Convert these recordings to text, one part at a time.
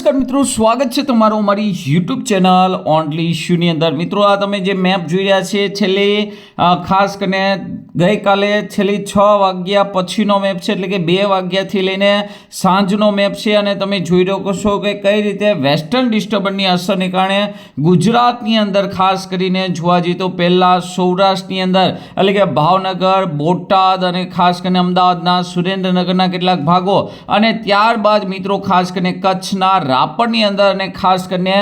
નમસ્કાર મિત્રો, સ્વાગત છે તમારું અમારી યુટ્યુબ ચેનલ ઓનલી ઇશ્યુની અંદર. મિત્રો, આ તમે જે મેપ જોઈ રહ્યા છે, છેલ્લી ખાસ કરીને ગઈકાલે છેલ્લી છ વાગ્યા પછીનો મેપ છે, એટલે કે બે વાગ્યાથી લઈને સાંજનો મેપ છે, અને તમે જોઈ રહ્યો છો કે કઈ રીતે વેસ્ટર્ન ડિસ્ટર્બન્સની અસરને કારણે ગુજરાતની અંદર ખાસ કરીને જોવા જઈએ તો પહેલાં સૌરાષ્ટ્રની અંદર, એટલે કે ભાવનગર, બોટાદ અને ખાસ કરીને અમદાવાદના સુરેન્દ્રનગરના કેટલાક ભાગો, અને ત્યારબાદ મિત્રો ખાસ કરીને કચ્છના રાપરની અંદર અને ખાસ કરીને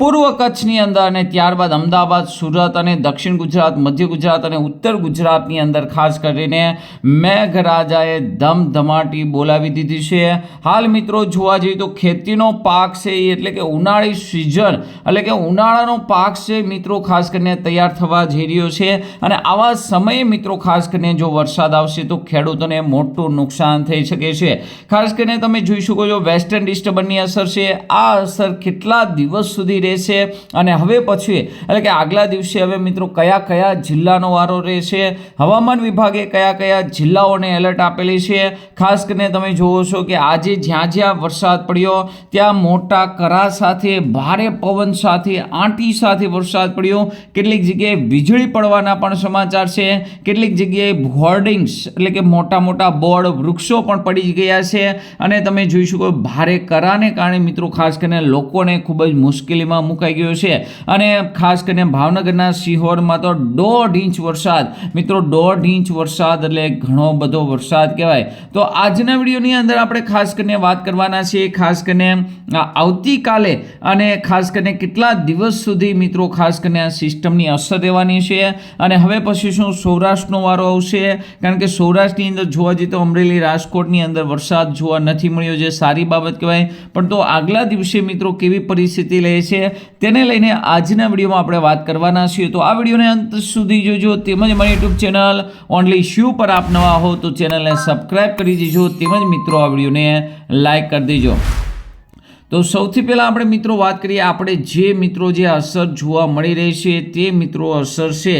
પૂર્વ કચ્છની અંદર અને ત્યારબાદ અમદાવાદ, સુરત અને દક્ષિણ ગુજરાત, મધ્ય ગુજરાત અને ઉત્તર ગુજરાતની અંદર ખાસ કરીને મેઘરાજાએ ધમધમાટી બોલાવી દીધી છે. હાલ મિત્રો જોવા જઈએ તો ખેતીનો પાક છે એ એટલે કે ઉનાળી સિઝન, એટલે કે ઉનાળાનો પાક છે મિત્રો ખાસ કરીને તૈયાર થવા જઈ રહ્યો છે. અને આવા સમયે મિત્રો ખાસ કરીને જો વરસાદ આવશે તો ખેડૂતોને મોટું નુકસાન થઈ શકે છે. ખાસ કરીને તમે જોઈ શકો છો વેસ્ટર્ન ડિસ્ટર્બન્સની અસર છે. આ અસર કેટલા દિવસ સુધી રહેશે અને હવે પછી, એટલે કે આગલા દિવસે હવે મિત્રો કયા કયા જિલ્લાનો વારો રહેશે, હવામાન વિભાગે કયા કયા જિલ્લાઓને એલર્ટ આપેલી છે, ખાસ કરીને તમે જુઓ છો કે આજે જ્યાં જ્યાં વરસાદ પડ્યો, ત્યાં મોટા કરા સાથે, ભારે પવન સાથે, આંટી સાથે વરસાદ પડ્યો, કેટલીક જગ્યાએ વીજળી પડવાના પણ સમાચાર છે, કેટલીક જગ્યાએ હોર્ડિંગ્સ, એટલે કે મોટા મોટા બોર્ડ વૃક્ષો પણ પડી ગયા છે, અને તમે જોઈ શકો ભારે કરાને કારણે મિત્રો ખાસ કરીને લોકોને ખૂબ જ મુશ્કેલીમાં મુકાઈ ગયો છે. અને ખાસ કરીને ભાવનગરના સિહોરમાં તો દોઢ ઇંચ વરસાદ. મિત્રો, દોઢ ઇંચ વરસાદ એટલે ઘણો બધો વરસાદ કહેવાય. તો આજના વિડીયોની અંદર આપણે ખાસ કરીને વાત કરવાના છીએ. ખાસ કરીને આવતીકાલે અને ખાસ કરીને કેટલા દિવસ સુધી મિત્રો ખાસ કરીને આ સિસ્ટમની અસર રહેવાની છે. અને હવે પછી શું સૌરાષ્ટ્રનો વારો આવશે? કારણ કે સૌરાષ્ટ્રની અંદર જોવા જઈએ તો અમરેલી રાજકોટની અંદર વરસાદ જોવા નથી મળ્યો જે સારી બાબત કહેવાય. પણ તો આગલા દિવસે મિત્રો કેવી પરિસ્થિતિ રહે છે? તેને લઈને આજના વિડીયોમાં આપણે વાત કરવાના છીએ. તો આ વિડીયોને અંત સુધી જોજો. તેમજ મારી યુટ્યુબ ચેનલ ઓનલી શ્યુ પર આપ નવા હો તો ચેનલને સબસ્ક્રાઇબ કરી દેજો. તેમજ મિત્રો, આ વિડીયોને લાઈક કરી દેજો. તો સૌથી પહેલાં આપણે મિત્રો વાત કરીએ, આપણે જે મિત્રો જે અસર જોવા મળી રહી છે, તે મિત્રો અસર છે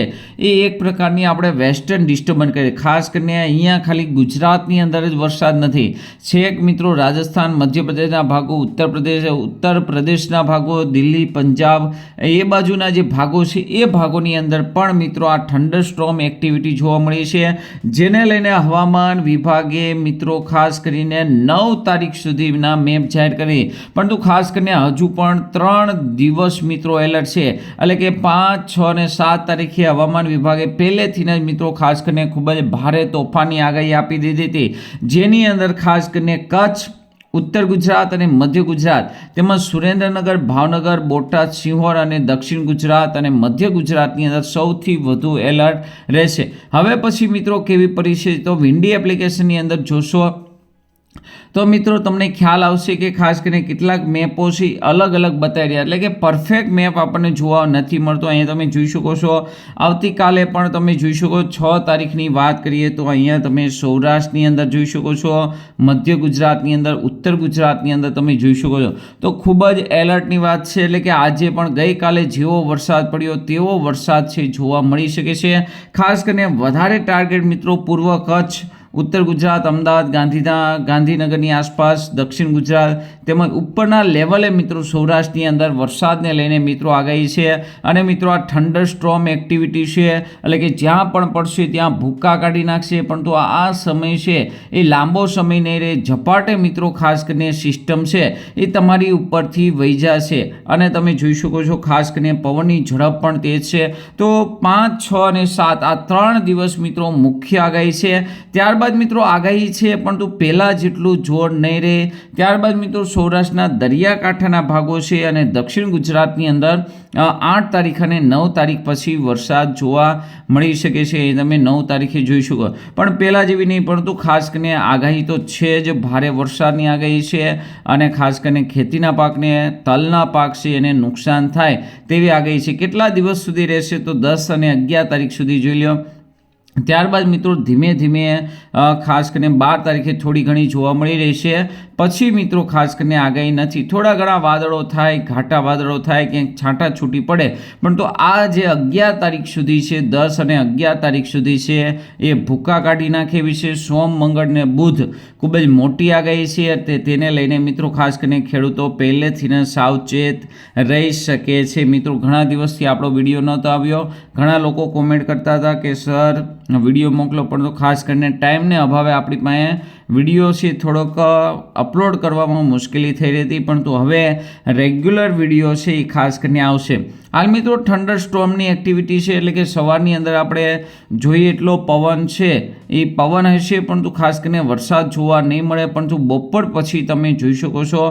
એ એક પ્રકારની આપણે વેસ્ટર્ન ડિસ્ટર્બન્સ કરીએ. ખાસ કરીને અહીંયા ખાલી ગુજરાતની અંદર જ વરસાદ નથી. છેક મિત્રો રાજસ્થાન, મધ્યપ્રદેશના ભાગો ઉત્તર પ્રદેશ ઉત્તર પ્રદેશના ભાગો, દિલ્હી, પંજાબ, એ બાજુના જે ભાગો છે, એ ભાગોની અંદર પણ મિત્રો આ ઠંડર સ્ટ્રોમ એક્ટિવિટી જોવા મળી છે, જેને લઈને હવામાન વિભાગે મિત્રો ખાસ કરીને નવ તારીખ સુધીના મેપ જાહેર કરી. પરંતુ ખાસ કરીને હજુ પણ ત્રણ દિવસ મિત્રો એલર્ટ છે. એટલે કે પાંચ, છ અને સાત તારીખે હવામાન વિભાગે પહેલેથી જ મિત્રો ખાસ કરીને ખૂબ જ ભારે તોફાની આગાહી આપી દીધી હતી. જેની અંદર ખાસ કરીને કચ્છ, ઉત્તર ગુજરાત અને મધ્ય ગુજરાત તેમજ સુરેન્દ્રનગર, ભાવનગર, બોટાદ, સિંહોર અને દક્ષિણ ગુજરાત અને મધ્ય ગુજરાતની અંદર સૌથી વધુ એલર્ટ રહેશે. હવે પછી મિત્રો કેવી પરિસ્થિતિ? તો વિન્ડી એપ્લિકેશનની અંદર જોશો તો મિત્રો, તમને ખ્યાલ આવશે કે ખાસ કરીને કેટલાક મેપો છે અલગ અલગ બતાવી રહ્યા. એટલે કે પરફેક્ટ મેપ આપણને જોવા નથી મળતો. અહીંયા તમે જોઈ શકો છો. આવતીકાલે પણ તમે જોઈ શકો છ તારીખની વાત કરીએ તો અહીંયા તમે સૌરાષ્ટ્રની અંદર જોઈ શકો છો. મધ્ય ગુજરાતની અંદર, ઉત્તર ગુજરાતની અંદર તમે જોઈ શકો છો. તો ખૂબ જ એલર્ટની વાત છે. એટલે કે આજે પણ ગઈકાલે જેવો વરસાદ પડ્યો, તેવો વરસાદ છે, જોવા મળી શકે છે. ખાસ કરીને વધારે ટાર્ગેટ મિત્રો પૂર્વ કચ્છ ઉત્તર ગુજરાત અમદાવાદ ગાંધીના ગાંધીનગરની આસપાસ દક્ષિણ ગુજરાત તેમજ ઉપરના લેવલે મિત્રો સૌરાષ્ટ્રની અંદર વરસાદને લઈને મિત્રો આગાહી છે. અને મિત્રો આ ઠંડર સ્ટ્રોમ એક્ટિવિટી છે. એટલે કે જ્યાં પણ પડશે ત્યાં ભૂક્કા કાઢી નાખશે. પરંતુ આ સમય છે એ લાંબો સમય નહીં રહે. ઝપાટે મિત્રો ખાસ કરીને સિસ્ટમ છે એ તમારી ઉપરથી વહી જશે. અને તમે જોઈ શકો છો ખાસ કરીને પવનની ઝડપ પણ તેજ છે. તો પાંચ, છ અને સાત આ ત્રણ દિવસ મિત્રો મુખ્ય આગાહી છે. ત્યારબાદ મિત્રો આગાહી છે, પરંતુ પહેલાં જેટલું જોર નહીં રહે. ત્યારબાદ મિત્રો સૌરાષ્ટ્રના દરિયાકાંઠાના ભાગો છે અને દક્ષિણ ગુજરાતની અંદર આઠ તારીખ અને નવ તારીખ પછી વરસાદ જોવા મળી શકે છે. એ તમે નવ તારીખે જોઈ શકો. પણ પહેલાં જેવી નહીં, પરંતુ ખાસ કરીને આગાહી તો છે જ. ભારે વરસાદની આગાહી છે અને ખાસ કરીને ખેતીના પાકને, તલના પાક છે એને નુકસાન થાય તેવી આગાહી છે. કેટલા દિવસ સુધી રહેશે તો દસ અને અગિયાર તારીખ સુધી જોઈ લો ત્યારબાદ મિત્રો ધીમે ધીમે ખાસ કરીને બાર તારીખે થોડી ઘણી જોવા મળી રહેશે પછી મિત્રો ખાસ કરીને આગાહી નથી. થોડા ઘણા વાદળો થાય, ઘાટા વાદળો થાય, ક્યાંક છાંટા છૂટી પડે. પણ તો આ જે અગિયાર તારીખ સુધી છે, દસ અને અગિયાર તારીખ સુધી છે, એ ભૂકા કાઢી નાખે વિશે સોમ, મંગળ ને બુધ ખૂબ જ મોટી આગાહી છે. તે તેને લઈને મિત્રો ખાસ કરીને ખેડૂતો પહેલેથી ને સાવચેત રહી શકે છે. મિત્રો, ઘણા દિવસથી આપણો વીડિયો નહોતો આવ્યો. ઘણા લોકો કોમેન્ટ કરતા હતા કે, સર વીડિયો મોકલો, પણ તો ખાસ કરીને ટાઈમને અભાવે આપણી પાસે વીડિયો છે, થોડોક અપલોડ કરવામાં મુશ્કેલી થઈ રહી હતી પણ તો હવે રેગ્યુલર વીડિયો છે, એ ખાસ કરીને આવશે. હાલ મિત્રો થંડર સ્ટોર્મની એક્ટિવિટી છે, એટલે કે સવારની અંદર આપણે જોઈએ એટલો પવન છે. એ પવન હશે પરંતુ ખાસ કરીને વરસાદ જોવા નહીં મળે, પરંતુ બપોર પછી તમે જોઈ શકો છો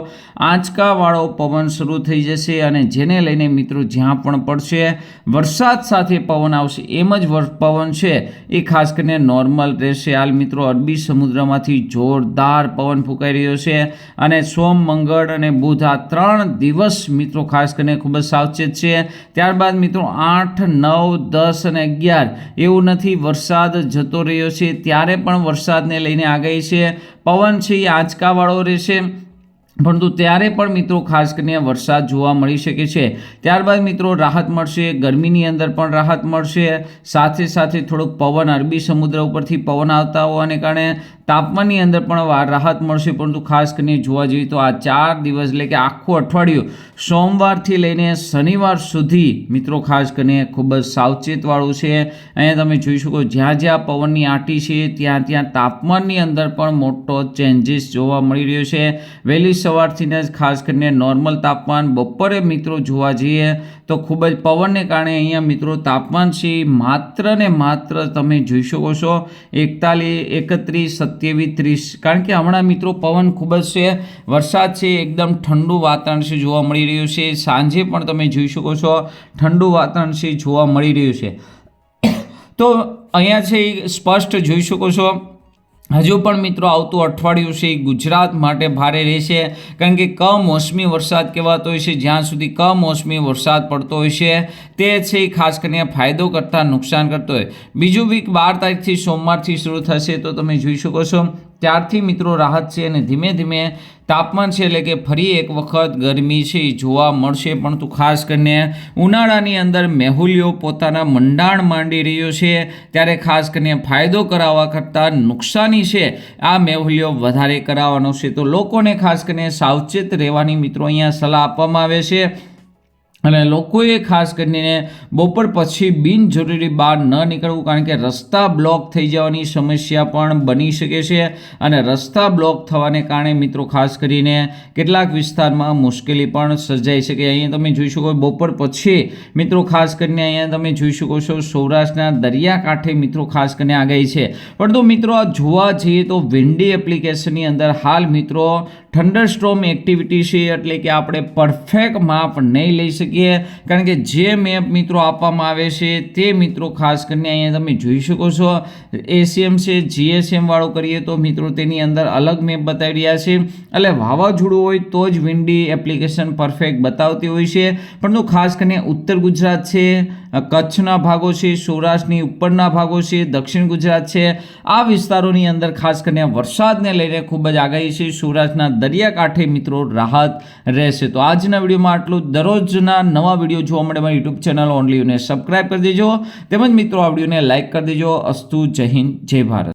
આંચકાવાળો પવન શરૂ થઈ જશે અને જેને લઈને મિત્રો જ્યાં પણ પડશે, વરસાદ સાથે પવન આવશે એમ જ પવન છે. એ ખાસ કરીને નોર્મલ રહેશે. હાલ મિત્રો અરબી સમુદ્રમાંથી જોરદાર પવન ફૂંકાઈ રહ્યો છે અને સોમ, મંગળ અને બુધ આ ત્રણ દિવસ મિત્રો ખાસ કરીને ખૂબ જ સાવચેત છે. ત્યારબાદ મિત્રો આઠ, નવ, દસ અને અગિયાર. એવું નથી, વરસાદ જતો રહ્યો છે. ત્યારે પણ વરસાદને લઈને આગાહી છે. પવન છે એ આંચકાવાળો રહેશે. પરંતુ ત્યારે પણ મિત્રો ખાસ કરીને વરસાદ જોવા મળી શકે છે. ત્યારબાદ મિત્રો રાહત મળશે, ગરમીની અંદર પણ રાહત મળશે. સાથે સાથે થોડોક પવન, અરબી સમુદ્ર ઉપરથી પવન આવતા હોવાને કારણે તાપમાનની અંદર પણ રાહત મળશે. પરંતુ ખાસ કરીને જોવા જઈએ તો આ ચાર દિવસ એટલે કે આખું અઠવાડિયું સોમવારથી લઈને શનિવાર સુધી મિત્રો ખાસ કરીને ખૂબ જ સાવચેતવાળું છે. અહીંયા તમે જોઈ શકો જ્યાં જ્યાં પવનની આંટી છે, ત્યાં ત્યાં તાપમાનની અંદર પણ મોટો ચેન્જીસ જોવા મળી રહ્યો છે. વહેલી સવારથી જ ખાસ કરીને નોર્મલ તાપમાન બપોરે મિત્રો જોવા જઈએ તો ખૂબ જ પવનને કારણે અહીંયા મિત્રો તાપમાન છે માત્ર ને માત્ર તમે જોઈ શકો છો એકતાલીસ, એકત્રીસ, સત્યાવીસ, ત્રીસ. કારણ કે હમણાં મિત્રો પવન ખૂબ જ છે, વરસાદ છે, એકદમ ઠંડુ વાતાવરણ છે જોવા મળી રહ્યું છે. સાંજે પણ તમે જોઈ શકો છો ઠંડુ વાતાવરણ છે જોવા મળી રહ્યું છે. તો અહીંયા છે સ્પષ્ટ જોઈ શકો છો હજુ પણ મિત્રો આવતું અઠવાડિયું છે એ ગુજરાત માટે ભારે રહેશે, કારણ કે કમોસમી વરસાદ કહેવાતો હોય છે, જ્યાં સુધી કમોસમી વરસાદ પડતો હોય છે, તે છે એ ખાસ કરીને ફાયદો કરતાં નુકસાન કરતો હોય. બીજું વીક બાર તારીખથી સોમવારથી શરૂ થશે તો તમે જોઈ શકો છો. ત્યારથી મિત્રો રાહત છે અને ધીમે ધીમે તાપમાન છે એટલે કે ફરી એક વખત ગરમી છે એ જોવા મળશે. પરંતુ ખાસ કરીને ઉનાળાની અંદર મેહુલિયો પોતાના મંડાણ માંડી રહ્યો છે. ત્યારે ખાસ કરીને ફાયદો કરાવવા કરતાં નુકસાની છે. આ મેહુલિયો વધારે કરાવવાનો છે. તો લોકોને ખાસ કરીને સાવચેત રહેવાની મિત્રો અહીંયા સલાહ આપવામાં આવે છે. અને લોકોએ ખાસ કરીને બપોર પછી બિનજરૂરી બહાર ન નીકળવું, કારણ કે રસ્તા બ્લોક થઈ જવાની સમસ્યા પણ બની શકે છે અને રસ્તા બ્લોક થવાને કારણે મિત્રો ખાસ કરીને કેટલાક વિસ્તારમાં મુશ્કેલી પણ સર્જાઈ શકે. અહીંયા તમે જોઈ શકો બપોર પછી મિત્રો ખાસ કરીને અહીંયા તમે જોઈ શકો છો સૌરાષ્ટ્રના દરિયાકાંઠે મિત્રો ખાસ કરીને આગાહી છે. પરંતુ મિત્રો આ જોવા જઈએ તો વિન્ડી એપ્લિકેશનની અંદર હાલ મિત્રો થંડરસ્ટ્રોમ એક્ટિવિટી છે એટલે કે આપણે પરફેક્ટ માપ નહીં લઈ શકીએ. કારણ કે જે મેપ મિત્રો આપવામાં આવે છે તે મિત્રો ખાસ કરીને અહીંયા તમે જોઈ શકો છો. એસીએમ છે જીએસએમ વાળો કરીએ તો મિત્રો તેની અંદર અલગ મેપ બતાવી રહ્યા છે. એટલે વાવાઝોડું હોય તો જ વિન્ડી એપ્લિકેશન પરફેક્ટ બતાવતી હોય છે. પરંતુ ખાસ કરીને ઉત્તર ગુજરાત છે, કચ્છના ભાગો છે, સૌરાષ્ટ્રની ઉપરના ભાગો છે, દક્ષિણ ગુજરાત છે. આ વિસ્તારોની અંદર ખાસ કરીને વરસાદને લઈને ખૂબ જ આગાહી છે. સૌરાષ્ટ્રના દરિયાકાંઠે મિત્રો રાહત રહેશે. તો આજના વિડીયોમાં આટલું દરરોજના નવા વીડિયો જોવા માટે મારી યુટ્યુબ ચેનલ ઓનલીને સબસ્ક્રાઈબ કરી દેજો. તેમજ મિત્રો આ વિડીયોને લાઇક કરી દેજો. અસ્તુ જય હિન્દ, જય ભારત.